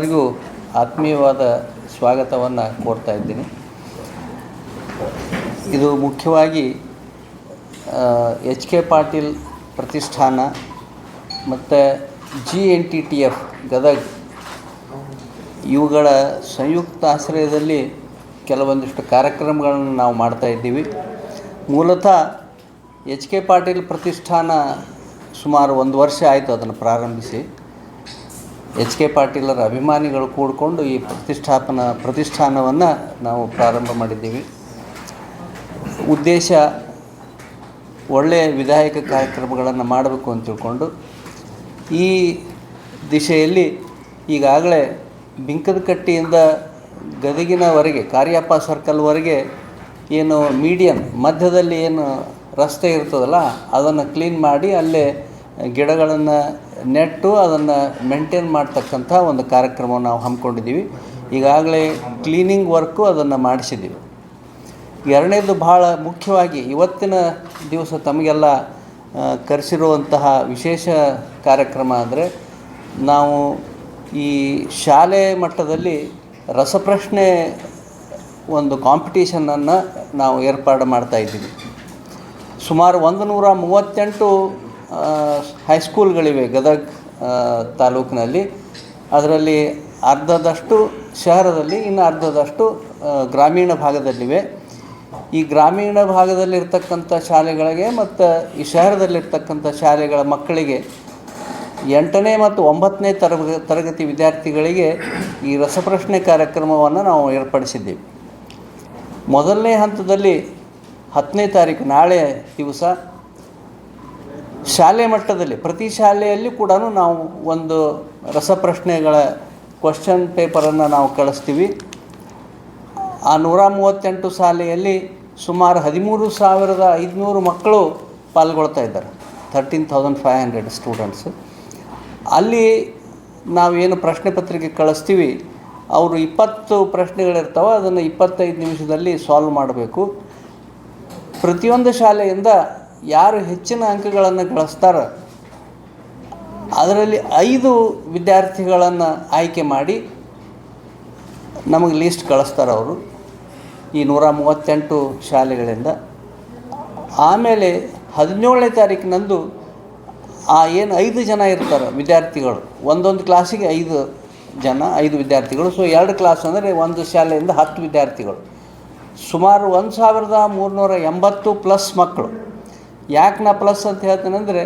ಎಲ್ಲರಿಗೂ ಆತ್ಮೀಯವಾದ ಸ್ವಾಗತವನ್ನು ಕೋರ್ತಾ ಇದ್ದೀನಿ. ಇದು ಮುಖ್ಯವಾಗಿ ಎಚ್ ಕೆ ಪಾಟೀಲ್ ಪ್ರತಿಷ್ಠಾನ ಮತ್ತು G N T T F, Gadag ಇವುಗಳ ಸಂಯುಕ್ತ ಆಶ್ರಯದಲ್ಲಿ ಕೆಲವೊಂದಿಷ್ಟು ಕಾರ್ಯಕ್ರಮಗಳನ್ನು ನಾವು ಮಾಡ್ತಾ ಇದ್ದೀವಿ. ಮೂಲತಃ ಎಚ್ ಕೆ ಪಾಟೀಲ್ ಪ್ರತಿಷ್ಠಾನ ಸುಮಾರು ಒಂದು ವರ್ಷ ಆಯಿತು ಅದನ್ನು ಪ್ರಾರಂಭಿಸಿ. ಎಚ್ ಕೆ ಪಾಟೀಲರ ಅಭಿಮಾನಿಗಳು ಕೂಡಿಕೊಂಡು ಈ ಪ್ರತಿಷ್ಠಾಪನಾ, ಪ್ರತಿಷ್ಠಾನವನ್ನು ನಾವು ಪ್ರಾರಂಭ ಮಾಡಿದ್ದೀವಿ. ಉದ್ದೇಶ ಒಳ್ಳೆಯ ವಿಧಾಯಕ ಕಾರ್ಯಕ್ರಮಗಳನ್ನು ಮಾಡಬೇಕು ಅಂತ ತಿಳ್ಕೊಂಡು, ಈ ದಿಶೆಯಲ್ಲಿ ಈಗಾಗಲೇ ಬಿಂಕದಕಟ್ಟಿಯಿಂದ ಗದಗಿನವರೆಗೆ ಕಾರ್ಯಪ್ಪ ಸರ್ಕಲ್ವರೆಗೆ ಏನು ಮೀಡಿಯಮ್ ಮಧ್ಯದಲ್ಲಿ ಏನು ರಸ್ತೆ ಇರ್ತದಲ್ಲ, ಅದನ್ನು ಕ್ಲೀನ್ ಮಾಡಿ ಅಲ್ಲೇ ಗಿಡಗಳನ್ನು ನೆಟ್ಟು ಅದನ್ನು ಮೇಂಟೈನ್ ಮಾಡ್ತಕ್ಕಂಥ ಒಂದು ಕಾರ್ಯಕ್ರಮವನ್ನು ನಾವು ಹಮ್ಮಿಕೊಂಡಿದ್ದೀವಿ. ಈಗಾಗಲೇ ಕ್ಲೀನಿಂಗ್ ವರ್ಕು ಅದನ್ನು ಮಾಡಿಸಿದ್ದೀವಿ. ಎರಡನೇದು ಭಾಳ ಮುಖ್ಯವಾಗಿ ಇವತ್ತಿನ ದಿವಸ ತಮಗೆಲ್ಲ ಕರೆಸಿರುವಂತಹ ವಿಶೇಷ ಕಾರ್ಯಕ್ರಮ ಅಂದರೆ ನಾವು ಈ ಶಾಲೆ ಮಟ್ಟದಲ್ಲಿ ರಸಪ್ರಶ್ನೆ ಒಂದು ಕಾಂಪಿಟೇಷನನ್ನು ನಾವು ಏರ್ಪಾಡು ಮಾಡ್ತಾ ಇದ್ದೀವಿ. ಸುಮಾರು ಒಂದು ನೂರ ಮೂವತ್ತೆಂಟು ಹೈಸ್ಕೂಲ್ಗಳಿವೆ ಗದಗ್ ತಾಲೂಕಿನಲ್ಲಿ. ಅದರಲ್ಲಿ ಅರ್ಧದಷ್ಟು ಶಹರದಲ್ಲಿ, ಇನ್ನು ಅರ್ಧದಷ್ಟು ಗ್ರಾಮೀಣ ಭಾಗದಲ್ಲಿವೆ. ಈ ಗ್ರಾಮೀಣ ಭಾಗದಲ್ಲಿರ್ತಕ್ಕಂಥ ಶಾಲೆಗಳಿಗೆ ಮತ್ತು ಈ ಶಹರದಲ್ಲಿರ್ತಕ್ಕಂಥ ಶಾಲೆಗಳ ಮಕ್ಕಳಿಗೆ ಎಂಟನೇ ಮತ್ತು ಒಂಬತ್ತನೇ ತರಗ, ತರಗತಿ ವಿದ್ಯಾರ್ಥಿಗಳಿಗೆ ಈ ರಸಪ್ರಶ್ನೆ ಕಾರ್ಯಕ್ರಮವನ್ನು ನಾವು ಏರ್ಪಡಿಸಿದ್ದೀವಿ. ಮೊದಲನೇ ಹಂತದಲ್ಲಿ ಹತ್ತನೇ ತಾರೀಕು, ನಾಳೆ ದಿವಸ ಶಾಲೆ ಮಟ್ಟದಲ್ಲಿ, ಪ್ರತಿ ಶಾಲೆಯಲ್ಲಿ ಕೂಡ ನಾವು ಒಂದು ರಸಪ್ರಶ್ನೆಗಳ ಕ್ವಶನ್ ಪೇಪರನ್ನು ನಾವು ಕಳಿಸ್ತೀವಿ. ಆ ನೂರ ಮೂವತ್ತೆಂಟು ಶಾಲೆಯಲ್ಲಿ ಸುಮಾರು ಹದಿಮೂರು ಸಾವಿರದ ಐದುನೂರು ಮಕ್ಕಳು ಪಾಲ್ಗೊಳ್ತಾ ಇದ್ದಾರೆ. Thirteen thousand five hundred students ಅಲ್ಲಿ ನಾವೇನು ಪ್ರಶ್ನೆ ಪತ್ರಿಕೆ ಕಳಿಸ್ತೀವಿ, ಅವರು ಇಪ್ಪತ್ತು ಪ್ರಶ್ನೆಗಳಿರ್ತಾವೆ, ಅದನ್ನು ಇಪ್ಪತ್ತೈದು ನಿಮಿಷದಲ್ಲಿ ಸಾಲ್ವ್ ಮಾಡಬೇಕು. ಪ್ರತಿಯೊಂದು ಶಾಲೆಯಿಂದ ಯಾರು ಹೆಚ್ಚಿನ ಅಂಕಗಳನ್ನು ಗಳಿಸ್ತಾರೋ ಅದರಲ್ಲಿ ಐದು ವಿದ್ಯಾರ್ಥಿಗಳನ್ನು ಆಯ್ಕೆ ಮಾಡಿ ನಮಗೆ ಲೀಸ್ಟ್ ಕಳಿಸ್ತಾರೆ ಅವರು ಈ ನೂರ ಮೂವತ್ತೆಂಟು ಶಾಲೆಗಳಿಂದ. ಆಮೇಲೆ ಹದಿನೇಳನೇ ತಾರೀಕಿನಂದು ಆ ಏನು ಐದು ಜನ ಇರ್ತಾರೆ ವಿದ್ಯಾರ್ಥಿಗಳು, ಒಂದೊಂದು ಕ್ಲಾಸಿಗೆ ಐದು ಜನ, ಐದು ವಿದ್ಯಾರ್ಥಿಗಳು. ಸೊ ಎರಡು ಕ್ಲಾಸ್ ಅಂದರೆ ಒಂದು ಶಾಲೆಯಿಂದ ಹತ್ತು ವಿದ್ಯಾರ್ಥಿಗಳು. ಸುಮಾರು ಒಂದು ಸಾವಿರದ ಮೂರುನೂರ ಎಂಬತ್ತು ಪ್ಲಸ್ ಮಕ್ಕಳು. ಯಾಕೆ ನಾ ಪ್ಲಸ್ ಅಂತ ಹೇಳ್ತೇನೆಂದರೆ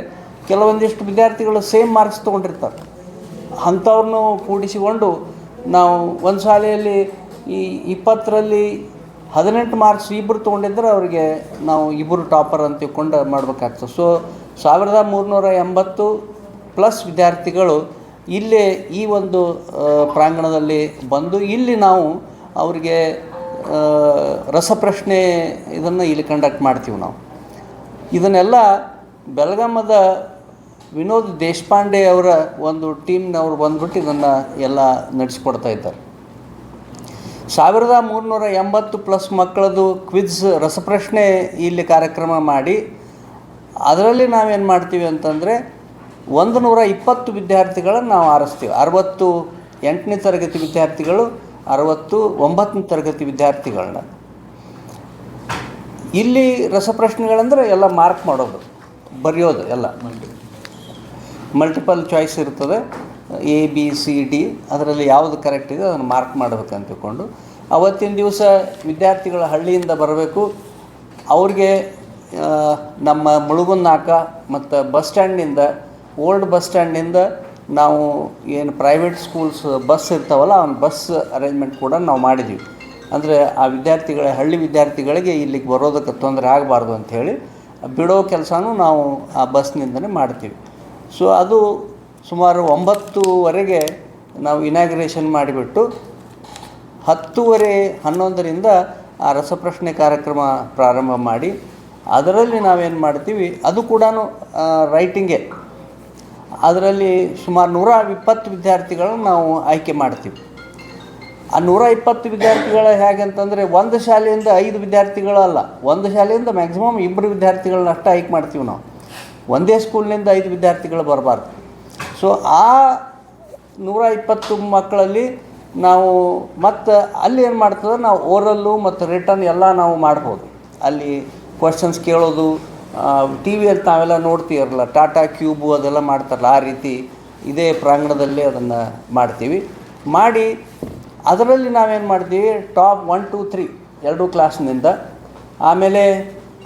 ಕೆಲವೊಂದಿಷ್ಟು ವಿದ್ಯಾರ್ಥಿಗಳು ಸೇಮ್ ಮಾರ್ಕ್ಸ್ ತೊಗೊಂಡಿರ್ತಾರೆ. ಅಂಥವ್ರನ್ನೂ ಕೂಡಿಸಿಕೊಂಡು ನಾವು ಒಂದು ಶಾಲೆಯಲ್ಲಿ ಈ ಇಪ್ಪತ್ತರಲ್ಲಿ ಹದಿನೆಂಟು ಮಾರ್ಕ್ಸ್ ಇಬ್ಬರು ತೊಗೊಂಡಿದ್ದರೆ ಅವರಿಗೆ ನಾವು ಇಬ್ಬರು ಟಾಪರ್ ಅಂತ ತಿಳ್ಕೊಂಡು ಮಾಡಬೇಕಾಗ್ತದೆ. ಸೊ ಸಾವಿರದ ಮೂರುನೂರ ಎಂಬತ್ತು ಪ್ಲಸ್ ವಿದ್ಯಾರ್ಥಿಗಳು ಇಲ್ಲೇ ಈ ಒಂದು ಪ್ರಾಂಗಣದಲ್ಲಿ ಬಂದು ಇಲ್ಲಿ ನಾವು ಅವರಿಗೆ ರಸಪ್ರಶ್ನೆ ಇದನ್ನು ಇಲ್ಲಿ ಕಂಡಕ್ಟ್ ಮಾಡ್ತೀವಿ ನಾವು. ಇದನ್ನೆಲ್ಲ ಬೆಳಗಾಮದ ವಿನೋದ್ ದೇಶಪಾಂಡೆ ಅವರ ಒಂದು ಟೀಮ್ನವ್ರು ಬಂದ್ಬಿಟ್ಟು ಇದನ್ನು ಎಲ್ಲ ನಡೆಸ್ಕೊಡ್ತಾ ಇದ್ದಾರೆ. ಸಾವಿರದ ಮೂರುನೂರ ಎಂಬತ್ತು ಪ್ಲಸ್ ಮಕ್ಕಳದು ಕ್ವಿಜ್ ರಸಪ್ರಶ್ನೆ ಇಲ್ಲಿ ಕಾರ್ಯಕ್ರಮ ಮಾಡಿ, ಅದರಲ್ಲಿ ನಾವೇನು ಮಾಡ್ತೀವಿ ಅಂತಂದರೆ ಒಂದು ನೂರ ಇಪ್ಪತ್ತು ವಿದ್ಯಾರ್ಥಿಗಳನ್ನು ನಾವು ಆರಿಸ್ತೀವಿ. ಅರವತ್ತು ಎಂಟನೇ ತರಗತಿ ವಿದ್ಯಾರ್ಥಿಗಳು, ಅರವತ್ತು ಒಂಬತ್ತನೇ ತರಗತಿ ವಿದ್ಯಾರ್ಥಿಗಳನ್ನ. ಇಲ್ಲಿ ರಸಪ್ರಶ್ನೆಗಳಂದ್ರೆ ಎಲ್ಲ ಮಾರ್ಕ್ ಮಾಡೋದು, ಬರೆಯೋದು ಎಲ್ಲ. ಮಲ್ಟಿಪಲ್ ಚಾಯ್ಸ್ ಇರ್ತದೆ. ಎ ಬಿ ಸಿ ಡಿ ಅದರಲ್ಲಿ ಯಾವುದು ಕರೆಕ್ಟ್ ಇದೆ ಅದನ್ನು ಮಾರ್ಕ್ ಮಾಡಬೇಕಂತ ತಿಳ್ಕೊಂಡು, ಅವತ್ತಿನ ದಿವಸ ವಿದ್ಯಾರ್ಥಿಗಳ ಹಳ್ಳಿಯಿಂದ ಬರಬೇಕು. ಅವ್ರಿಗೆ ನಮ್ಮ ಮುಳುಗುನ್ನಾಕ ಮತ್ತು ಬಸ್ ಸ್ಟ್ಯಾಂಡಿಂದ ಓಲ್ಡ್ ಬಸ್ ಸ್ಟ್ಯಾಂಡಿಂದ ನಾವು ಏನು ಪ್ರೈವೇಟ್ ಸ್ಕೂಲ್ಸ್ ಬಸ್ ಇರ್ತಾವಲ್ಲ, ಅವ್ನ ಬಸ್ ಅರೇಂಜ್ಮೆಂಟ್ ಕೂಡ ನಾವು ಮಾಡಿದ್ದೀವಿ ಅಂದರೆ ಆ ವಿದ್ಯಾರ್ಥಿಗಳ ಹಳ್ಳಿ ವಿದ್ಯಾರ್ಥಿಗಳಿಗೆ ಇಲ್ಲಿಗೆ ಬರೋದಕ್ಕೆ ತೊಂದರೆ ಆಗಬಾರ್ದು ಅಂಥೇಳಿ ಬಿಡೋ ಕೆಲಸನೂ ನಾವು ಆ ಬಸ್ನಿಂದನೇ ಮಾಡ್ತೀವಿ. ಸೊ ಅದು ಸುಮಾರು ಒಂಬತ್ತುವರೆಗೆ ನಾವು ಇನಾಗ್ರೇಷನ್ ಮಾಡಿಬಿಟ್ಟು ಹತ್ತುವರೆ, ಹನ್ನೊಂದರಿಂದ ಆ ರಸಪ್ರಶ್ನೆ ಕಾರ್ಯಕ್ರಮ ಪ್ರಾರಂಭ ಮಾಡಿ, ಅದರಲ್ಲಿ ನಾವೇನು ಮಾಡ್ತೀವಿ, ಅದು ಕೂಡ ರೈಟಿಂಗೇ ಅದರಲ್ಲಿ ಸುಮಾರು ನೂರ ಇಪ್ಪತ್ತು ವಿದ್ಯಾರ್ಥಿಗಳನ್ನು ನಾವು ಆಯ್ಕೆ ಮಾಡ್ತೀವಿ. ಆ ನೂರ ಇಪ್ಪತ್ತು ವಿದ್ಯಾರ್ಥಿಗಳ ಹೇಗೆ ಅಂತಂದರೆ ಒಂದು ಶಾಲೆಯಿಂದ ಐದು ವಿದ್ಯಾರ್ಥಿಗಳಲ್ಲ ಒಂದು ಶಾಲೆಯಿಂದ ಮ್ಯಾಕ್ಸಿಮಮ್ ಇಬ್ಬರು ವಿದ್ಯಾರ್ಥಿಗಳನ್ನ ಅಷ್ಟೇ ಆಯ್ಕೆ ಮಾಡ್ತೀವಿ ನಾವು. ಒಂದೇ ಸ್ಕೂಲ್ನಿಂದ ಐದು ವಿದ್ಯಾರ್ಥಿಗಳು ಬರಬಾರ್ದು. ಸೊ ಆ ನೂರ ಇಪ್ಪತ್ತು ಮಕ್ಕಳಲ್ಲಿ ನಾವು ಮತ್ತು ಅಲ್ಲಿ ಏನು ಮಾಡ್ತದೆ, ನಾವು ಓರಲ್ಲು ಮತ್ತು ರಿಟರ್ನ್ ಎಲ್ಲ ನಾವು ಮಾಡ್ಬೋದು. ಅಲ್ಲಿ ಕ್ವಶನ್ಸ್ ಕೇಳೋದು ಟಿ ವಿಯಲ್ಲಿ ತಾವೆಲ್ಲ ನೋಡ್ತೀರಲ್ಲ ಟಾಟಾ ಕ್ಯೂಬು ಅದೆಲ್ಲ ಮಾಡ್ತಾರಲ್ಲ, ಆ ರೀತಿ ಇದೇ ಪ್ರಾಂಗಣದಲ್ಲೇ ಅದನ್ನು ಮಾಡ್ತೀವಿ. ಮಾಡಿ ಅದರಲ್ಲಿ ನಾವೇನು ಮಾಡ್ತೀವಿ? ಟಾಪ್ ಒನ್ ಟು ತ್ರೀ ಎರಡು ಕ್ಲಾಸ್ನಿಂದ ಆಮೇಲೆ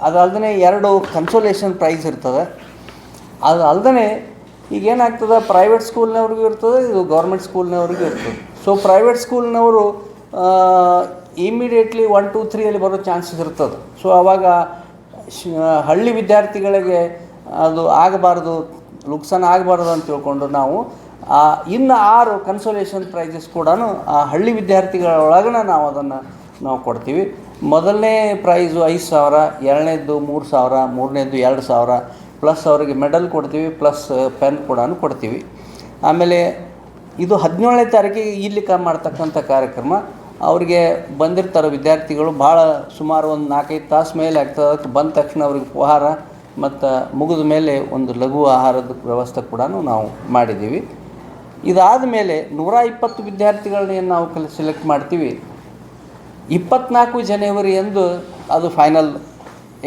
ಅದಲ್ದೇ ಎರಡು ಕನ್ಸೋಲೇಷನ್ ಪ್ರೈಸ್ ಇರ್ತದೆ. ಅದು ಅಲ್ಲದೆ ಈಗ ಏನಾಗ್ತದೆ? ಪ್ರೈವೇಟ್ ಸ್ಕೂಲ್ನವ್ರಿಗೂ ಇರ್ತದೆ, ಇದು ಗೌರ್ಮೆಂಟ್ ಸ್ಕೂಲ್ನವ್ರಿಗೂ ಇರ್ತದೆ. ಸೊ ಪ್ರೈವೇಟ್ ಸ್ಕೂಲ್ನವರು ಇಮಿಡಿಯೇಟ್ಲಿ ಒನ್ ಟು ತ್ರೀಯಲ್ಲಿ ಬರೋ ಚಾನ್ಸಸ್ ಇರ್ತದೆ. ಸೊ ಆವಾಗ ಹಳ್ಳಿ ವಿದ್ಯಾರ್ಥಿಗಳಿಗೆ ಅದು ಆಗಬಾರ್ದು ಲುಕ್ಸನ್ ಆಗಬಾರ್ದು ಅಂತ ತಿಳ್ಕೊಂಡು ನಾವು ಇನ್ನು ಆರು ಕನ್ಸೋಲೇಷನ್ ಪ್ರೈಸಸ್ ಕೂಡ ಆ ಹಳ್ಳಿ ವಿದ್ಯಾರ್ಥಿಗಳೊಳಗನ ನಾವು ಅದನ್ನು ನಾವು ಕೊಡ್ತೀವಿ. ಮೊದಲನೇ ಪ್ರೈಸು ಐದು ಸಾವಿರ, ಎರಡನೇದ್ದು ಮೂರು ಸಾವಿರ, ಮೂರನೇದ್ದು ಎರಡು ಸಾವಿರ ಪ್ಲಸ್ ಅವರಿಗೆ ಮೆಡಲ್ ಕೊಡ್ತೀವಿ ಪ್ಲಸ್ ಪೆನ್ ಕೂಡ ಕೊಡ್ತೀವಿ. ಆಮೇಲೆ ಇದು ಹದಿನೇಳನೇ ತಾರೀಕಿಗೆ ಇಲ್ಲಿ ಕ, ಮಾಡ್ತಕ್ಕಂಥ ಕಾರ್ಯಕ್ರಮ. ಅವರಿಗೆ ಬಂದಿರ್ತಾರೆ ವಿದ್ಯಾರ್ಥಿಗಳು ಭಾಳ ಸುಮಾರು ಒಂದು ನಾಲ್ಕೈದು ತಾಸು ಮೇಲೆ ಆಗ್ತದೆ. ಅದಕ್ಕೆ ಬಂದ ತಕ್ಷಣ ಅವ್ರಿಗೆ ಉಪಹಾರ ಮತ್ತು ಮುಗಿದ ಮೇಲೆ ಒಂದು ಲಘು ಆಹಾರದ ವ್ಯವಸ್ಥೆ ಕೂಡ ನಾವು ಮಾಡಿದ್ದೀವಿ. ಇದಾದ ಮೇಲೆ ನೂರ ಇಪ್ಪತ್ತು ವಿದ್ಯಾರ್ಥಿಗಳನ್ನ ಏನು ನಾವು ಕಲಿ ಸೆಲೆಕ್ಟ್ ಮಾಡ್ತೀವಿ. ಇಪ್ಪತ್ನಾಲ್ಕು ಜನವರಿ ಎಂದು ಅದು ಫೈನಲ್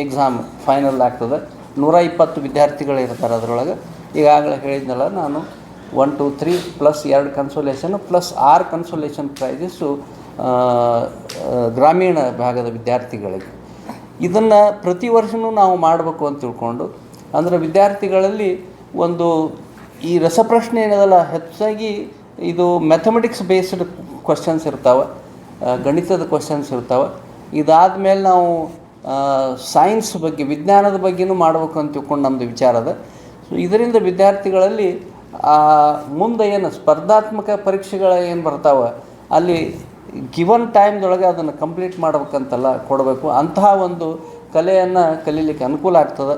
ಎಕ್ಸಾಮ್ ಫೈನಲ್ ಆಗ್ತದೆ. ನೂರ ಇಪ್ಪತ್ತು ವಿದ್ಯಾರ್ಥಿಗಳು ಇರ್ತಾರೆ ಅದರೊಳಗೆ. ಈಗಾಗಲೇ ಹೇಳಿದ್ನಲ್ಲ ನಾನು ಒನ್ ಟು ತ್ರೀ ಪ್ಲಸ್ ಎರಡು ಕನ್ಸೋಲೇಷನ್ ಪ್ಲಸ್ ಆರು ಕನ್ಸೋಲೇಷನ್ ಪ್ರೈಸಸ್ಸು ಗ್ರಾಮೀಣ ಭಾಗದ ವಿದ್ಯಾರ್ಥಿಗಳಿಗೆ. ಇದನ್ನು ಪ್ರತಿ ವರ್ಷವೂ ನಾವು ಮಾಡಬೇಕು ಅಂತ ತಿಳ್ಕೊಂಡು, ಅಂದರೆ ವಿದ್ಯಾರ್ಥಿಗಳಲ್ಲಿ ಒಂದು ಈ ರಸಪ್ರಶ್ನೆ ಏನದಲ್ಲ, ಹೆಚ್ಚಾಗಿ ಇದು ಮ್ಯಾಥಮೆಟಿಕ್ಸ್ ಬೇಸ್ಡ್ ಕ್ವಶನ್ಸ್ ಇರ್ತಾವೆ ಗಣಿತದ ಕ್ವಶನ್ಸ್ ಇರ್ತಾವೆ. ಇದಾದಮೇಲೆ ನಾವು ಸೈನ್ಸ್ ಬಗ್ಗೆ, ವಿಜ್ಞಾನದ ಬಗ್ಗೆನೂ ಮಾಡ್ಬೇಕು ಅಂತ ತಿಳ್ಕೊಂಡು ನಮ್ಮದು ವಿಚಾರ ಅದ. ಸೊ ಇದರಿಂದ ವಿದ್ಯಾರ್ಥಿಗಳಲ್ಲಿ ಮುಂದೆ ಏನು ಸ್ಪರ್ಧಾತ್ಮಕ ಪರೀಕ್ಷೆಗಳ ಏನು ಬರ್ತಾವೆ, ಅಲ್ಲಿ ಗಿವನ್ ಟೈಮ್ದೊಳಗೆ ಅದನ್ನು ಕಂಪ್ಲೀಟ್ ಮಾಡ್ಬೇಕಂತೆಲ್ಲ ಕೊಡಬೇಕು. ಅಂತಹ ಒಂದು ಕಲೆಯನ್ನು ಕಲೀಲಿಕ್ಕೆ ಅನುಕೂಲ ಆಗ್ತದೆ.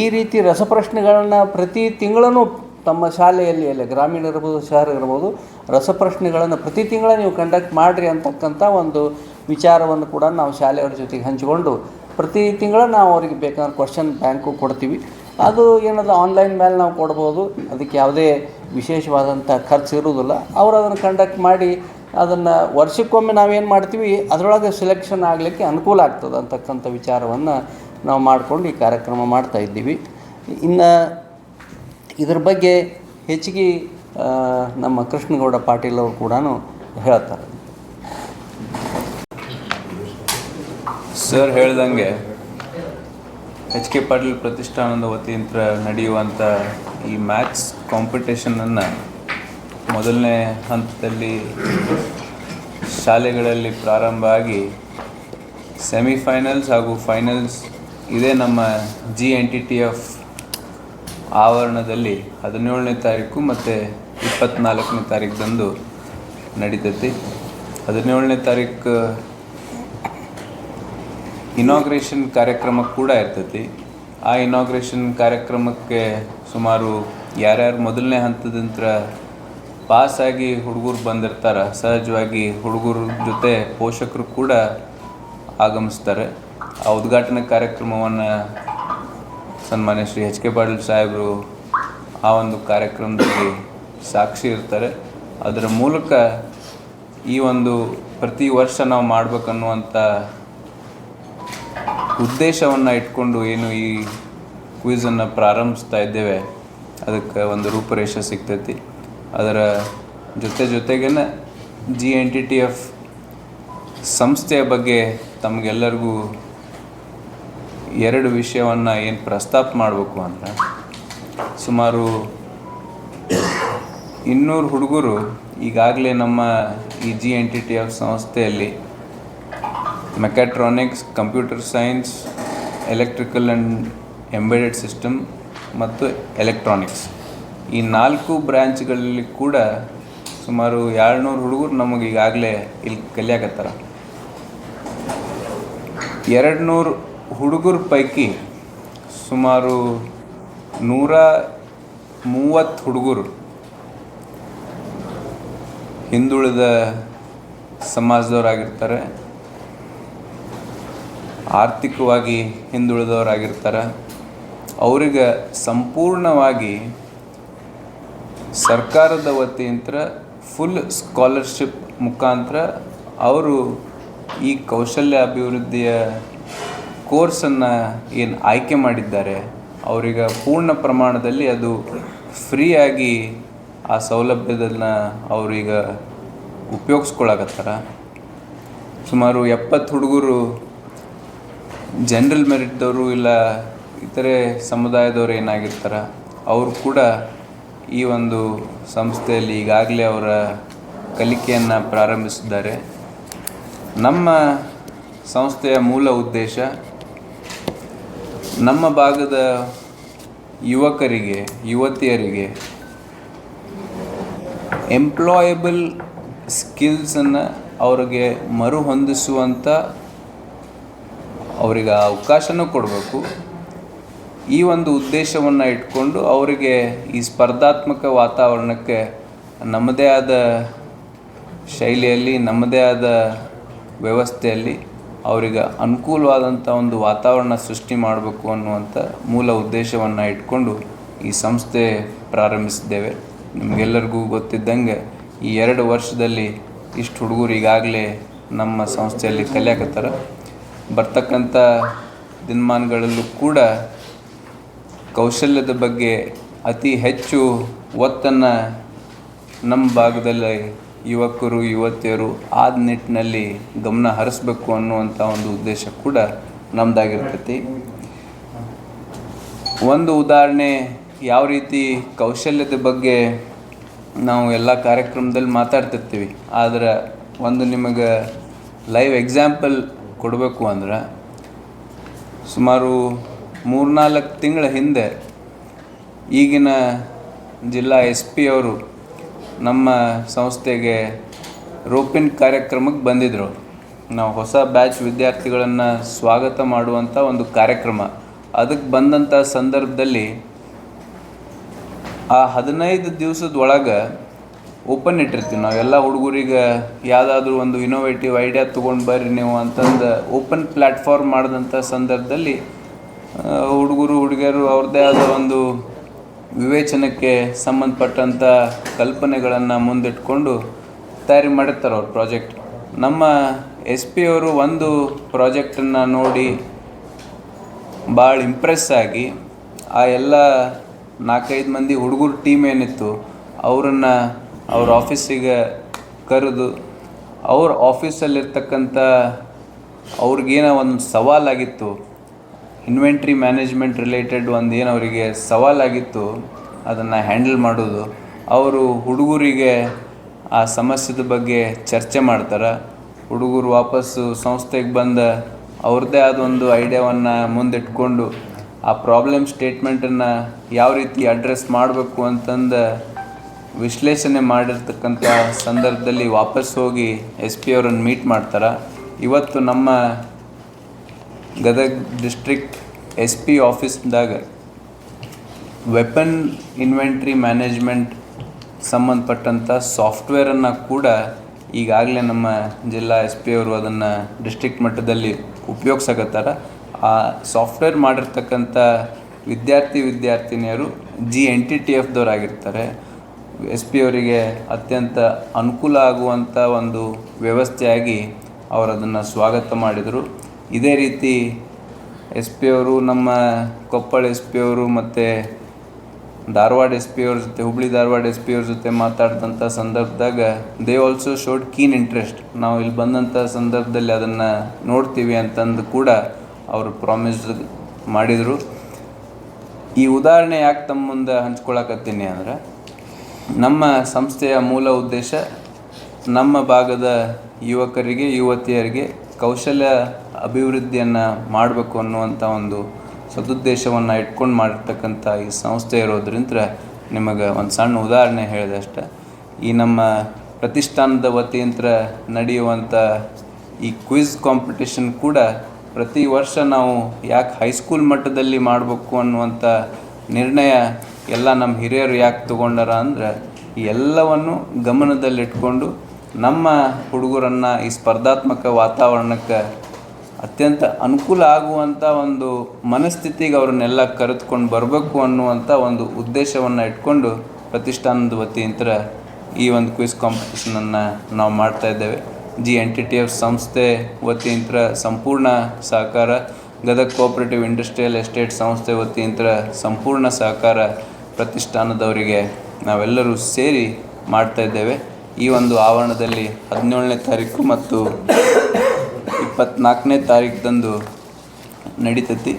ಈ ರೀತಿ ರಸಪ್ರಶ್ನೆಗಳನ್ನು ಪ್ರತಿ ತಿಂಗಳೂ ತಮ್ಮ ಶಾಲೆಯಲ್ಲಿ ಎಲ್ಲ ಗ್ರಾಮೀಣ ಇರ್ಬೋದು ಶಹರ ಇರ್ಬೋದು ರಸಪ್ರಶ್ನೆಗಳನ್ನು ಪ್ರತಿ ತಿಂಗಳ ನೀವು ಕಂಡಕ್ಟ್ ಮಾಡಿರಿ ಅಂತಕ್ಕಂಥ ಒಂದು ವಿಚಾರವನ್ನು ಕೂಡ ನಾವು ಶಾಲೆಯವ್ರ ಜೊತೆಗೆ ಹಂಚಿಕೊಂಡು ಪ್ರತಿ ತಿಂಗಳ ನಾವು ಅವರಿಗೆ ಬೇಕಾದ ಕ್ವಶನ್ ಬ್ಯಾಂಕು ಕೊಡ್ತೀವಿ. ಅದು ಏನದ ಆನ್ಲೈನ್ ಮೇಲೆ ನಾವು ಕೊಡ್ಬೋದು. ಅದಕ್ಕೆ ಯಾವುದೇ ವಿಶೇಷವಾದಂಥ ಖರ್ಚು ಇರುವುದಿಲ್ಲ. ಅವರು ಅದನ್ನು ಕಂಡಕ್ಟ್ ಮಾಡಿ ಅದನ್ನು ವರ್ಷಕ್ಕೊಮ್ಮೆ ನಾವೇನು ಮಾಡ್ತೀವಿ, ಅದರೊಳಗೆ ಸೆಲೆಕ್ಷನ್ ಆಗಲಿಕ್ಕೆ ಅನುಕೂಲ ಆಗ್ತದೆ ಅಂತಕ್ಕಂಥ ವಿಚಾರವನ್ನು ನಾವು ಮಾಡಿಕೊಂಡು ಈ ಕಾರ್ಯಕ್ರಮ ಮಾಡ್ತಾ ಇದ್ದೀವಿ. ಇನ್ನು ಇದ್ರ ಬಗ್ಗೆ ಹೆಚ್ಚಿಗೆ ನಮ್ಮ ಕೃಷ್ಣಗೌಡ ಪಾಟೀಲ್ ಅವರು ಕೂಡ ಹೇಳ್ತಾರೆ. ಸರ್ ಹೇಳ್ದಂಗೆ ಎಚ್ ಕೆ ಪಾಟೀಲ್ ಪ್ರತಿಷ್ಠಾನದ ವತಿಯಿಂದ ನಡೆಯುವಂಥ ಈ ಮ್ಯಾಥ್ಸ್ ಕಾಂಪಿಟೇಷನನ್ನು ಮೊದಲನೇ ಹಂತದಲ್ಲಿ ಶಾಲೆಗಳಲ್ಲಿ ಪ್ರಾರಂಭ ಆಗಿ ಸೆಮಿಫೈನಲ್ಸ್ ಹಾಗೂ ಫೈನಲ್ಸ್ ಇದೇ ನಮ್ಮ G N T T F ಆವರಣದಲ್ಲಿ ಹದಿನೇಳನೇ ತಾರೀಕು ಮತ್ತು ಇಪ್ಪತ್ತ್ನಾಲ್ಕನೇ ತಾರೀಕದಂದು ನಡೀತೈತಿ. ಹದಿನೇಳನೇ ತಾರೀಕು ಇನಾಗ್ರೇಷನ್ ಕಾರ್ಯಕ್ರಮ ಕೂಡ ಇರ್ತೈತಿ. ಆ ಇನಾಗ್ರೇಷನ್ ಕಾರ್ಯಕ್ರಮಕ್ಕೆ ಸುಮಾರು ಯಾರ್ಯಾರು ಮೊದಲನೇ ಹಂತದಂತ್ರ ಪಾಸಾಗಿ ಹುಡುಗರು ಬಂದಿರ್ತಾರ. ಸಹಜವಾಗಿ ಹುಡುಗರ ಜೊತೆ ಪೋಷಕರು ಕೂಡ ಆಗಮಿಸ್ತಾರೆ. ಆ ಉದ್ಘಾಟನಾ ಕಾರ್ಯಕ್ರಮವನ್ನು ಸನ್ಮಾನ್ಯ ಶ್ರೀ ಎಚ್ ಕೆ ಪಾಟೀಲ್ ಸಾಹೇಬರು ಆ ಒಂದು ಕಾರ್ಯಕ್ರಮದಲ್ಲಿ ಸಾಕ್ಷಿ ಇರ್ತಾರೆ. ಅದರ ಮೂಲಕ ಈ ಒಂದು ಪ್ರತಿ ವರ್ಷ ನಾವು ಮಾಡಬೇಕನ್ನುವಂಥ ಉದ್ದೇಶವನ್ನು ಇಟ್ಕೊಂಡು ಏನು ಈ ಕ್ವಿಝನ್ನು ಪ್ರಾರಂಭಿಸ್ತಾ ಇದ್ದೇವೆ. ಅದಕ್ಕೆ ಒಂದು ರೂಪರೇಷೆ ಸಿಗ್ತೈತಿ. ಅದರ ಜೊತೆ ಜೊತೆಗೇನ G N T T F ಸಂಸ್ಥೆಯ ಬಗ್ಗೆ ತಮಗೆಲ್ಲರಿಗೂ ಎರಡು ವಿಷಯವನ್ನು ಏನು ಪ್ರಸ್ತಾಪ ಮಾಡಬೇಕು ಅಂದರೆ ಸುಮಾರು ಇನ್ನೂರು ಹುಡುಗರು ಈಗಾಗಲೇ ನಮ್ಮ ಈ G N T T F ಸಂಸ್ಥೆಯಲ್ಲಿ mechatronics, computer science, electrical and embedded system ಮತ್ತು ಎಲೆಕ್ಟ್ರಾನಿಕ್ಸ್. ಈ ನಾಲ್ಕು ಬ್ರ್ಯಾಂಚ್ಗಳಲ್ಲಿ ಕೂಡ ಸುಮಾರು ಏಳ್ನೂರು ಹುಡುಗರು ನಮಗೆ ಈಗಾಗಲೇ ಇಲ್ಲಿ ಕಲಿಯಾಕತ್ತಾರ. ಎರಡು ನೂರು ಹುಡುಗರ ಪೈಕಿ ಸುಮಾರು ನೂರ ಮೂವತ್ತು ಹುಡುಗರು ಹಿಂದುಳಿದ ಸಮಾಜದವರಾಗಿರ್ತಾರೆ. ಆರ್ಥಿಕವಾಗಿ ಹಿಂದುಳಿದವರಾಗಿರ್ತಾರೆ. ಅವರಿಗೆ ಸಂಪೂರ್ಣವಾಗಿ ಸರ್ಕಾರದ ವತಿಯಿಂದ ಫುಲ್ ಸ್ಕಾಲರ್ಶಿಪ್ ಮುಖಾಂತರ ಅವರು ಈ ಕೌಶಲ್ಯ ಅಭಿವೃದ್ಧಿಯ ಕೋರ್ಸನ್ನು ಏನು ಆಯ್ಕೆ ಮಾಡಿದ್ದಾರೆ, ಅವರಿಗೆ ಪೂರ್ಣ ಪ್ರಮಾಣದಲ್ಲಿ ಅದು ಫ್ರೀಯಾಗಿ ಆ ಸೌಲಭ್ಯದನ್ನು ಅವರೀಗ ಉಪಯೋಗಿಸ್ಕೊಳಕತ್ತಾರ. ಸುಮಾರು ಎಪ್ಪತ್ತು ಹುಡುಗರು ಜನರಲ್ ಮೆರಿಟ್ದವರು ಇಲ್ಲ ಇತರೆ ಸಮುದಾಯದವರು ಏನಾಗಿರ್ತಾರೆ, ಅವರು ಕೂಡ ಈ ಒಂದು ಸಂಸ್ಥೆಯಲ್ಲಿ ಈಗಾಗಲೇ ಅವರ ಕಲಿಕೆಯನ್ನು ಪ್ರಾರಂಭಿಸಿದ್ದಾರೆ. ನಮ್ಮ ಸಂಸ್ಥೆಯ ಮೂಲ ಉದ್ದೇಶ ನಮ್ಮ ಭಾಗದ ಯುವಕರಿಗೆ, ಯುವತಿಯರಿಗೆ ಎಂಪ್ಲಾಯಬಲ್ ಸ್ಕಿಲ್ಸನ್ನು ಅವ್ರಿಗೆ ಮರುಹೊಂದಿಸುವಂಥ ಅವರಿಗೆ ಅವಕಾಶನೂ ಕೊಡಬೇಕು. ಈ ಒಂದು ಉದ್ದೇಶವನ್ನು ಇಟ್ಕೊಂಡು ಅವರಿಗೆ ಈ ಸ್ಪರ್ಧಾತ್ಮಕ ವಾತಾವರಣಕ್ಕೆ ನಮ್ಮದೇ ಆದ ಶೈಲಿಯಲ್ಲಿ, ನಮ್ಮದೇ ಆದ ವ್ಯವಸ್ಥೆಯಲ್ಲಿ ಅವರಿಗೆ ಅನುಕೂಲವಾದಂಥ ಒಂದು ವಾತಾವರಣ ಸೃಷ್ಟಿ ಮಾಡಬೇಕು ಅನ್ನುವಂಥ ಮೂಲ ಉದ್ದೇಶವನ್ನು ಇಟ್ಕೊಂಡು ಈ ಸಂಸ್ಥೆ ಪ್ರಾರಂಭಿಸಿದ್ದೇವೆ. ನಿಮಗೆಲ್ಲರಿಗೂ ಗೊತ್ತಿದ್ದಂಗೆ ಈ ಎರಡು ವರ್ಷದಲ್ಲಿ ಇಷ್ಟು ಹುಡುಗರು ಈಗಾಗಲೇ ನಮ್ಮ ಸಂಸ್ಥೆಯಲ್ಲಿ ಕಲಿಯಾಕತ್ತಾರ. ಬರ್ತಕ್ಕಂಥ ದಿನಮಾನಗಳಲ್ಲೂ ಕೂಡ ಕೌಶಲ್ಯದ ಬಗ್ಗೆ ಅತಿ ಹೆಚ್ಚು ಒತ್ತನ್ನು ನಮ್ಮ ಭಾಗದಲ್ಲಿ ಯುವಕರು, ಯುವತಿಯರು ಆದ ನಿಟ್ಟಿನಲ್ಲಿ ಗಮನ ಹರಿಸ್ಬೇಕು ಅನ್ನುವಂಥ ಒಂದು ಉದ್ದೇಶ ಕೂಡ ನಮ್ಮದಾಗಿರ್ತೈತಿ ಒಂದು ಉದಾಹರಣೆ, ಯಾವ ರೀತಿ ಕೌಶಲ್ಯದ ಬಗ್ಗೆ ನಾವು ಎಲ್ಲ ಕಾರ್ಯಕ್ರಮದಲ್ಲಿ ಮಾತಾಡ್ತಿರ್ತೀವಿ. ಆದ್ರೆ ಒಂದು ನಿಮಗೆ ಲೈವ್ ಎಕ್ಸಾಂಪಲ್ ಕೊಡಬೇಕು ಅಂದ್ರೆ, ಸುಮಾರು ಮೂರ್ನಾಲ್ಕು ತಿಂಗಳ ಹಿಂದೆ ಈಗಿನ ಜಿಲ್ಲಾ ಎಸ್ ಪಿ ಅವರು ನಮ್ಮ ಸಂಸ್ಥೆಗೆ ರೋಪಿನ್ ಕಾರ್ಯಕ್ರಮಕ್ಕೆ ಬಂದಿದ್ದರು ನಾವು ಹೊಸ ಬ್ಯಾಚ್ ವಿದ್ಯಾರ್ಥಿಗಳನ್ನು ಸ್ವಾಗತ ಮಾಡುವಂಥ ಒಂದು ಕಾರ್ಯಕ್ರಮ. ಅದಕ್ಕೆ ಬಂದಂಥ ಸಂದರ್ಭದಲ್ಲಿ ಆ ಹದಿನೈದು ದಿವಸದ ಒಳಗೆ ಓಪನ್ ಇಟ್ಟಿರ್ತೀವಿ. ನಾವೆಲ್ಲ ಹುಡುಗರಿಗೆ ಯಾವುದಾದ್ರೂ ಒಂದು ಇನೋವೇಟಿವ್ ಐಡಿಯಾ ತೊಗೊಂಡು ಬರ್ರಿ ನೀವು ಅಂತಂದು ಓಪನ್ ಪ್ಲ್ಯಾಟ್ಫಾರ್ಮ್ ಮಾಡಿದಂಥ ಸಂದರ್ಭದಲ್ಲಿ ಹುಡುಗರು, ಹುಡುಗಿಯರು ಅವ್ರದ್ದೇ ಆದ ಒಂದು ವಿವೇಚನಕ್ಕೆ ಸಂಬಂಧಪಟ್ಟಂಥ ಕಲ್ಪನೆಗಳನ್ನು ಮುಂದಿಟ್ಕೊಂಡು ತಯಾರಿ ಮಾಡಿರ್ತಾರೆ ಅವ್ರ ಪ್ರಾಜೆಕ್ಟ್ ನಮ್ಮ ಎಸ್ ಪಿ ಅವರು ಒಂದು ಪ್ರಾಜೆಕ್ಟನ್ನು ನೋಡಿ ಭಾಳ ಇಂಪ್ರೆಸ್ ಆಗಿ ಆ ಎಲ್ಲ ನಾಲ್ಕೈದು ಮಂದಿ ಹುಡುಗರ ಟೀಮ್ ಏನಿತ್ತು, ಅವರನ್ನು ಅವ್ರ ಆಫೀಸಿಗೆ ಕರೆದು ಅವ್ರ ಆಫೀಸಲ್ಲಿರ್ತಕ್ಕಂಥ ಅವ್ರಿಗೇನೋ ಒಂದು ಸವಾಲಾಗಿತ್ತು. ಇನ್ವೆಂಟ್ರಿ ಮ್ಯಾನೇಜ್ಮೆಂಟ್ ರಿಲೇಟೆಡ್ ಒಂದು ಏನು ಅವರಿಗೆ ಸವಾಲಾಗಿತ್ತು, ಅದನ್ನು ಹ್ಯಾಂಡಲ್ ಮಾಡೋದು. ಅವರು ಹುಡುಗರಿಗೆ ಆ ಸಮಸ್ಯೆದ ಬಗ್ಗೆ ಚರ್ಚೆ ಮಾಡ್ತಾರೆ. ಹುಡುಗರು ವಾಪಸ್ಸು ಸಂಸ್ಥೆಗೆ ಬಂದ ಅವ್ರದ್ದೇ ಆದ ಒಂದು ಐಡಿಯಾವನ್ನು ಮುಂದಿಟ್ಕೊಂಡು ಆ ಪ್ರಾಬ್ಲಮ್ ಸ್ಟೇಟ್ಮೆಂಟನ್ನು ಯಾವ ರೀತಿ ಅಡ್ರೆಸ್ ಮಾಡಬೇಕು ಅಂತಂದು ವಿಶ್ಲೇಷಣೆ ಮಾಡಿರ್ತಕ್ಕಂಥ ಸಂದರ್ಭದಲ್ಲಿ ವಾಪಸ್ ಹೋಗಿ ಎಸ್ ಪಿ ಅವರನ್ನು ಮೀಟ್ ಮಾಡ್ತಾರೆ. ಇವತ್ತು ನಮ್ಮ ಗದಗ್ ಡಿಸ್ಟ್ರಿಕ್ಟ್ ಎಸ್ ಪಿ ಆಫೀಸ್ದಾಗ ವೆಪನ್ ಇನ್ವೆಂಟ್ರಿ ಮ್ಯಾನೇಜ್ಮೆಂಟ್ ಸಂಬಂಧಪಟ್ಟಂಥ ಸಾಫ್ಟ್ವೇರನ್ನು ಕೂಡ ಈಗಾಗಲೇ ನಮ್ಮ ಜಿಲ್ಲಾ ಎಸ್ ಪಿ ಅವರು ಅದನ್ನು ಡಿಸ್ಟ್ರಿಕ್ಟ್ ಮಟ್ಟದಲ್ಲಿ ಉಪಯೋಗಿಸಕತ್ತಾರ. ಆ ಸಾಫ್ಟ್ವೇರ್ ಮಾಡಿರ್ತಕ್ಕಂಥ ವಿದ್ಯಾರ್ಥಿ ವಿದ್ಯಾರ್ಥಿನಿಯರು ಜಿ ಎನ್ ಟಿ ಟಿ ಎಫ್ದವರಾಗಿರ್ತಾರೆ ಎಸ್ ಪಿ ಅವರಿಗೆ ಅತ್ಯಂತ ಅನುಕೂಲ ಆಗುವಂಥ ಒಂದು ವ್ಯವಸ್ಥೆಯಾಗಿ ಅವರು ಅದನ್ನು ಸ್ವಾಗತ ಮಾಡಿದರು. ಇದೇ ರೀತಿ ಎಸ್ ಪಿ ಅವರು ನಮ್ಮ ಕೊಪ್ಪಳ ಎಸ್ ಪಿ ಅವರು ಮತ್ತು ಧಾರವಾಡ ಎಸ್ ಪಿ ಅವ್ರ ಜೊತೆ, ಹುಬ್ಳಿ ಧಾರವಾಡ ಎಸ್ ಪಿ ಅವ್ರ ಜೊತೆ ಮಾತಾಡಿದಂಥ ಸಂದರ್ಭದಾಗ they also showed keen interest ನಾವು ಇಲ್ಲಿ ಬಂದಂಥ ಸಂದರ್ಭದಲ್ಲಿ ಅದನ್ನು ನೋಡ್ತೀವಿ ಅಂತಂದು ಕೂಡ ಅವರು ಪ್ರಾಮಿಸ್ ಮಾಡಿದರು. ಈ ಉದಾಹರಣೆ ಯಾಕೆ ತಮ್ಮ ಮುಂದೆ ಹಂಚ್ಕೊಳಕತ್ತೀನಿ ಅಂದ್ರೆ, ನಮ್ಮ ಸಂಸ್ಥೆಯ ಮೂಲ ಉದ್ದೇಶ ನಮ್ಮ ಭಾಗದ ಯುವಕರಿಗೆ, ಯುವತಿಯರಿಗೆ ಕೌಶಲ್ಯ ಅಭಿವೃದ್ಧಿಯನ್ನು ಮಾಡಬೇಕು ಅನ್ನುವಂಥ ಒಂದು ಸದುದ್ದೇಶವನ್ನು ಇಟ್ಕೊಂಡು ಮಾಡಿರ್ತಕ್ಕಂಥ ಈ ಸಂಸ್ಥೆ ಇರೋದ್ರಿಂದ ನಿಮಗೆ ಒಂದು ಸಣ್ಣ ಉದಾಹರಣೆ ಹೇಳಿದೆ ಅಷ್ಟೆ. ಈ ನಮ್ಮ ಪ್ರತಿಷ್ಠಾನದ ವತಿಯಿಂದ ನಡೆಯುವಂಥ ಈ ಕ್ವಿಜ್ ಕಾಂಪಿಟೇಷನ್ ಕೂಡ ಪ್ರತಿ ವರ್ಷ ನಾವು ಯಾಕೆ ಹೈಸ್ಕೂಲ್ ಮಟ್ಟದಲ್ಲಿ ಮಾಡಬೇಕು ಅನ್ನುವಂಥ ನಿರ್ಣಯ ಎಲ್ಲ ನಮ್ಮ ಹಿರಿಯರು ಯಾಕೆ ತಗೊಂಡಾರ ಅಂದ್ರೆ ಎಲ್ಲವನ್ನು ಗಮನದಲ್ಲಿಟ್ಕೊಂಡು ನಮ್ಮ ಹುಡುಗರನ್ನು ಈ ಸ್ಪರ್ಧಾತ್ಮಕ ವಾತಾವರಣಕ್ಕೆ ಅತ್ಯಂತ ಅನುಕೂಲ ಆಗುವಂಥ ಒಂದು ಮನಸ್ಥಿತಿಗೆ ಅವ್ರನ್ನೆಲ್ಲ ಕರೆದುಕೊಂಡು ಬರಬೇಕು ಅನ್ನುವಂಥ ಒಂದು ಉದ್ದೇಶವನ್ನು ಇಟ್ಕೊಂಡು ಪ್ರತಿಷ್ಠಾನದ ವತಿಯಿಂದ ಈ ಒಂದು ಕ್ವಿಸ್ ಕಾಂಪಿಟೇಷನನ್ನು ನಾವು ಮಾಡ್ತಾ ಇದ್ದೇವೆ. G N T T F ಸಂಸ್ಥೆ ವತಿಯಿಂದ ಸಂಪೂರ್ಣ ಸಹಕಾರ, ಗದಗ ಕೋಆಪರೇಟಿವ್ ಇಂಡಸ್ಟ್ರಿಯಲ್ ಎಸ್ಟೇಟ್ ಸಂಸ್ಥೆ ವತಿಯಿಂದ ಸಂಪೂರ್ಣ ಸಹಕಾರ ಪ್ರತಿಷ್ಠಾನದವರಿಗೆ ನಾವೆಲ್ಲರೂ ಸೇರಿ ಮಾಡ್ತಾ ಇದ್ದೇವೆ. ಈ ಒಂದು ಆವರಣದಲ್ಲಿ ಹದಿನೇಳನೇ ತಾರೀಕು ಮತ್ತು ಇಪ್ಪತ್ನಾಲ್ಕನೇ ತಾರೀಕದಂದು ನಡೀತತಿ.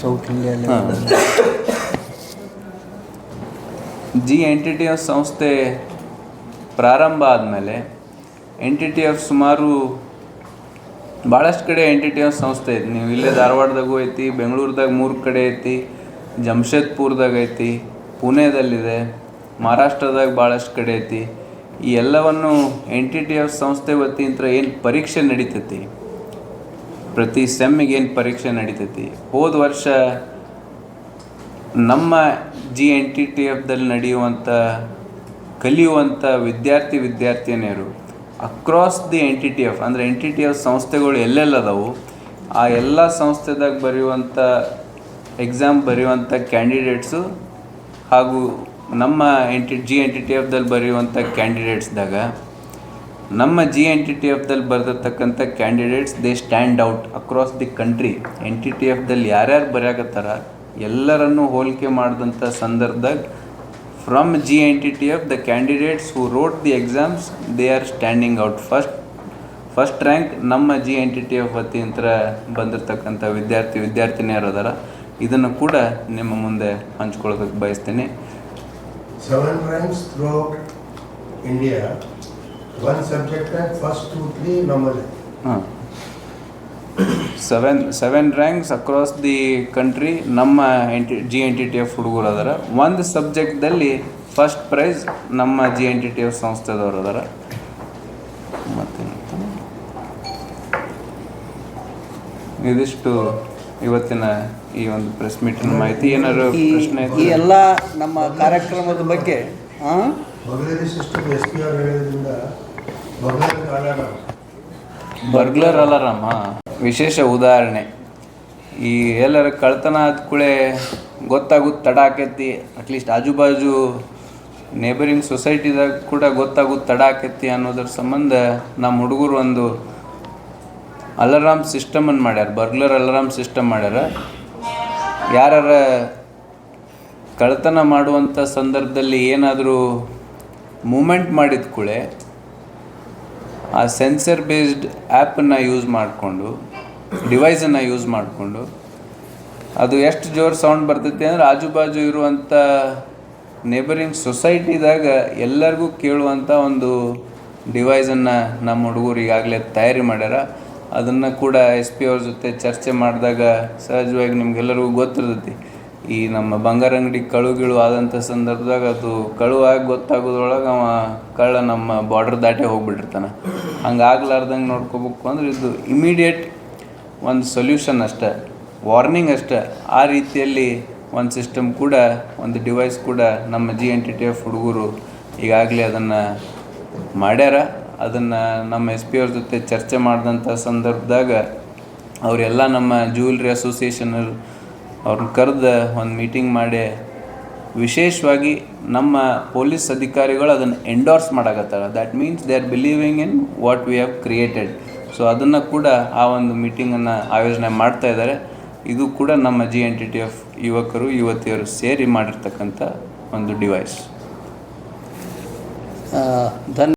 South. G N T T F ಸಂಸ್ಥೆ ಪ್ರಾರಂಭ ಆದಮೇಲೆ ಎನ್ ಟಿ ಟಿ ಎಫ್ ಸುಮಾರು ಭಾಳಷ್ಟು ಕಡೆ ಎನ್ ಟಿ ಟಿ ಎಫ್ ಸಂಸ್ಥೆ ಐತಿ. ನೀವು ಇಲ್ಲೇ ಧಾರವಾಡದಾಗೂ ಐತಿ ಬೆಂಗಳೂರದಾಗ ಮೂರು ಕಡೆ ಐತಿ. ಜಮ್ಶೇದ್ಪುರದಾಗ ಐತಿ, ಪುಣೆದಲ್ಲಿದೆ, ಮಹಾರಾಷ್ಟ್ರದಾಗ ಭಾಳಷ್ಟು ಕಡೆ ಐತಿ. ಈ ಎಲ್ಲವನ್ನು ಎನ್ ಟಿ ಟಿ ಎಫ್ ಸಂಸ್ಥೆ ವತಿಯಿಂದ ಏನು ಪರೀಕ್ಷೆ ನಡೀತೈತಿ? ಪ್ರತಿ ಸೆಮ್ಮಿಗೆ ಏನು ಪರೀಕ್ಷೆ ನಡೀತೈತಿ? ಹೋದ ವರ್ಷ ನಮ್ಮ ಜಿ ಎನ್ ಟಿ ಟಿ ಎಫ್ದಲ್ಲಿ ನಡೆಯುವಂಥ ಕಲಿಯುವಂಥ ವಿದ್ಯಾರ್ಥಿ ವಿದ್ಯಾರ್ಥಿನಿಯರು across the N T T F ಅಂದರೆ ಎನ್ ಟಿ ಟಿ ಎಫ್ ಸಂಸ್ಥೆಗಳು ಎಲ್ಲೆಲ್ಲದವು, ಆ ಎಲ್ಲ ಸಂಸ್ಥೆದಾಗ ಬರೆಯುವಂಥ ಎಕ್ಸಾಮ್ ಬರೆಯುವಂಥ ಕ್ಯಾಂಡಿಡೇಟ್ಸು ಹಾಗೂ ನಮ್ಮ N T G N T T ಎಫ್ದಲ್ಲಿ ಬರೆಯುವಂಥ ಕ್ಯಾಂಡಿಡೇಟ್ಸ್ದಾಗ ನಮ್ಮ ಜಿ ಎನ್ ಟಿ ಟಿ ಎಫ್ದಲ್ಲಿ ಬರೆದಿರ್ತಕ್ಕಂಥ candidates they stand out across the country N T T ಎಫ್ದಲ್ಲಿ ಯಾರ್ಯಾರು ಬರೆಯಾಕತ್ತಾರ, ಎಲ್ಲರನ್ನು ಹೋಲಿಕೆ ಮಾಡಿದಂಥ ಸಂದರ್ಭದಾಗ from G N T T F the candidates who wrote the exams they are standing out first first rank ನಮ್ಮ G N T T F ವತಿಯಿಂದ ಬಂದಿರತಕ್ಕಂಥ ವಿದ್ಯಾರ್ಥಿ, ವಿದ್ಯಾರ್ಥಿನಿಯರು ಅದಾರ. ಇದನ್ನು ಕೂಡ ನಿಮ್ಮ ಮುಂದೆ ಹಂಚ್ಕೊಳ್ಳೋದಕ್ಕೆ ಬಯಸ್ತೇನೆ. Seven ranks through India one subject first two three ನಮ್ಮಲ್ಲಿ. ಹಾಂ. Seven seven ranks across the country ನಮ್ಮ N T G N T T F ಹುಡುಗರು ಅದಾರ. ಒಂದು ಸಬ್ಜೆಕ್ಟ್ದಲ್ಲಿ ಫಸ್ಟ್ ಪ್ರೈಸ್ ನಮ್ಮ G N T T F ಸಂಸ್ಥೆದವ್ರು ಅದಾರ. ಮತ್ತೇನು ಇದಿಷ್ಟು ಇವತ್ತಿನ ಈ ಒಂದು ಪ್ರೆಸ್ ಮೀಟಿನ ಮಾಹಿತಿ ಏನಾದ್ರು ಈ ಪ್ರಶ್ನೆ ಈ ಎಲ್ಲ ನಮ್ಮ ಕಾರ್ಯಕ್ರಮದ ಬಗ್ಗೆ ಆ? ಬಗ್ಲರಿ ಸಿಸ್ಟಮ್ ಎಸ್ ಪಿ ಅವ್ರು ಹೇಳೋದ್ರಿಂದ ಬಗ್ಲರಿ ಅಲಾರಾಮ್. ಬರ್ಗ್ಲರ್ ಅಲಾರಾಮ? ವಿಶೇಷ ಉದಾಹರಣೆ. ಈ ಎಲ್ಲರ ಕಳ್ತನ ಆದ ಕೂಳೆ ಗೊತ್ತಾಗುತ್ತೆ ತಡ ಆಕೈತಿ. ಅಟ್ಲೀಸ್ಟ್ ಆಜು ಬಾಜು ನೇಬರಿಂಗ್ ಸೊಸೈಟಿದಾಗ ಕೂಡ ಗೊತ್ತಾಗುತ್ತೆ ತಡ ಆಕೈತಿ ಅನ್ನೋದ್ರ ಸಂಬಂಧ ನಮ್ಮ ಹುಡುಗರು ಒಂದು ಅಲಾರಾಮ್ ಸಿಸ್ಟಮನ್ನು ಮಾಡ್ಯಾರ. ಬರ್ಗ್ಲರ್ ಅಲಾರಾಮ್ ಸಿಸ್ಟಮ್ ಮಾಡ್ಯಾರ. ಯಾರ ಕಳ್ತನ ಮಾಡುವಂಥ ಸಂದರ್ಭದಲ್ಲಿ ಏನಾದರೂ ಮೂಮೆಂಟ್ ಮಾಡಿದ ಕೂಳೆ ಆ ಸೆನ್ಸರ್ ಬೇಸ್ಡ್ ಆ್ಯಪನ್ನು ಯೂಸ್ ಮಾಡಿಕೊಂಡು ಡಿವೈಸನ್ನು ಯೂಸ್ ಮಾಡಿಕೊಂಡು, ಅದು ಎಷ್ಟು ಜೋರು ಸೌಂಡ್ ಬರ್ತೈತಿ ಅಂದ್ರೆ ಆಜು ಬಾಜು ಇರುವಂಥ ನೇಬರಿಂಗ್ ಸೊಸೈಟಿದಾಗ ಎಲ್ಲರಿಗೂ ಕೇಳುವಂಥ ಒಂದು ಡಿವೈಸನ್ನು ನಮ್ಮ ಹುಡುಗರು ಈಗಾಗಲೇ ತಯಾರಿ ಮಾಡ್ಯಾರ. ಅದನ್ನು ಕೂಡ ಎಸ್ ಪಿ ಅವ್ರ ಜೊತೆ ಚರ್ಚೆ ಮಾಡಿದಾಗ ಸಹಜವಾಗಿ ನಿಮ್ಗೆಲ್ಲರಿಗೂ ಗೊತ್ತಿರ್ತೈತಿ. ಈ ನಮ್ಮ ಬಂಗಾರ ಅಂಗಡಿ ಕಳುಗಿಳು ಆದಂಥ ಸಂದರ್ಭದಾಗ ಅದು ಕಳುವಾಗಿ ಗೊತ್ತಾಗೋದ್ರೊಳಗೆ ಅವ ಕಳ್ಳ ನಮ್ಮ ಬಾರ್ಡರ್ ದಾಟೇ ಹೋಗ್ಬಿಟ್ಟಿರ್ತಾನೆ. ಹಂಗೆ ಆಗ್ಲಾರ್ದಂಗೆ ನೋಡ್ಕೋಬೇಕು ಅಂದ್ರೆ ಇದು ಇಮಿಡಿಯೇಟ್ ಒಂದು ಸೊಲ್ಯೂಷನ್ ಅಷ್ಟೆ ವಾರ್ನಿಂಗ್ ಅಷ್ಟೆ. ಆ ರೀತಿಯಲ್ಲಿ ಒಂದು ಸಿಸ್ಟಮ್ ಕೂಡ, ಒಂದು ಡಿವೈಸ್ ಕೂಡ ನಮ್ಮ G N T T F ಹುಡುಗರು ಈಗಾಗಲೇ ಅದನ್ನು ಮಾಡ್ಯಾರ. ಅದನ್ನು ನಮ್ಮ ಎಸ್ ಪಿ ಅವ್ರ ಜೊತೆ ಚರ್ಚೆ ಮಾಡಿದಂಥ ಸಂದರ್ಭದಾಗ ಅವರೆಲ್ಲ ನಮ್ಮ ಜ್ಯುವೆಲ್ರಿ ಅಸೋಸಿಯೇಷನ್ ಅವ್ರನ್ನ ಕರೆದು ಒಂದು ಮೀಟಿಂಗ್ ಮಾಡಿ ವಿಶೇಷವಾಗಿ ನಮ್ಮ ಪೊಲೀಸ್ ಅಧಿಕಾರಿಗಳು ಅದನ್ನು ಎಂಡೋರ್ಸ್ ಮಾಡಕತ್ತಾರ. That means they are believing in what we have created so ಅದನ್ನು ಕೂಡ ಆ ಒಂದು ಮೀಟಿಂಗನ್ನು ಆಯೋಜನೆ ಮಾಡ್ತಾ ಇದ್ದಾರೆ ಇದು ಕೂಡ ನಮ್ಮ G N T T F ಯುವಕರು, ಯುವತಿಯರು ಸೇರಿ ಮಾಡಿರ್ತಕ್ಕಂಥ ಒಂದು ಡಿವೈಸ್ ಧನ್ಯ